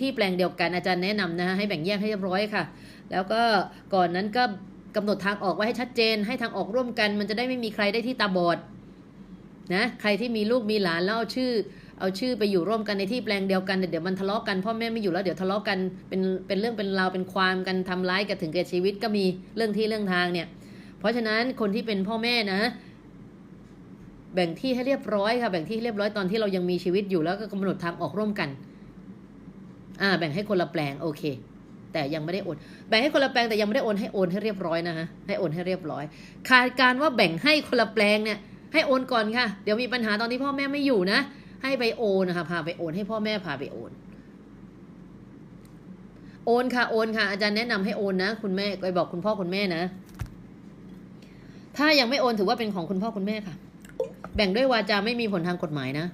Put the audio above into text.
ที่แปลงเดียวกันอาจารย์แนะนำนะฮะให้แบ่งแยกให้เรียบร้อยค่ะ แล้วก็ก่อนนั้นก็กำหนดทางออกไว้ให้ชัดเจน ให้ทางออกร่วมกัน มันจะได้ไม่มีใครได้ที่ตาบอดนะใครที่มีลูกมีหลานแล้วเอาชื่อ เอาชื่อไปอยู่ร่วมกันในที่แปลงเดียวกันเดี๋ยวมันทะเลาะกันพ่อแม่ไม่อยู่แล้วเดี๋ยวทะเลาะกันเป็นเป็นเรื่องเป็นราวเป็นความกันทำร้ายกันถึงแก่ชีวิตก็มีเรื่องที่เรื่องทางเนี่ย เพราะฉะนั้นคนที่เป็นพ่อแม่นะ แบ่งที่ให้เรียบร้อยค่ะแบ่งที่ให้เรียบร้อยตอนที่เรายังมีชีวิตอยู่แล้วก็กำหนดทางออกร่วมกัน อ่าแบ่งให้คนละแปลงโอเค แต่ยังไม่ได้โอนแบ่งให้คนละแปลงแต่ยังไม่ได้โอนให้โอนให้เรียบร้อยนะฮะให้โอนให้เรียบร้อยขาดการว่าแบ่งให้คนละแปลงเนี่ยให้โอนก่อนค่ะ เดี๋ยวมีปัญหาตอนที่พ่อแม่ไม่อยู่นะ ให้ไปโอนนะคะพาไปโอนให้พ่อแม่พาไปโอน โอนค่ะโอนค่ะ อาจารย์แนะนำให้โอนนะ คุณแม่ไปบอกคุณพ่อคุณแม่นะ ถ้ายังไม่โอนถือว่าเป็นของคุณพ่อคุณแม่ค่ะ แบ่งด้วยวาจาไม่มีผลทางกฎหมายนะ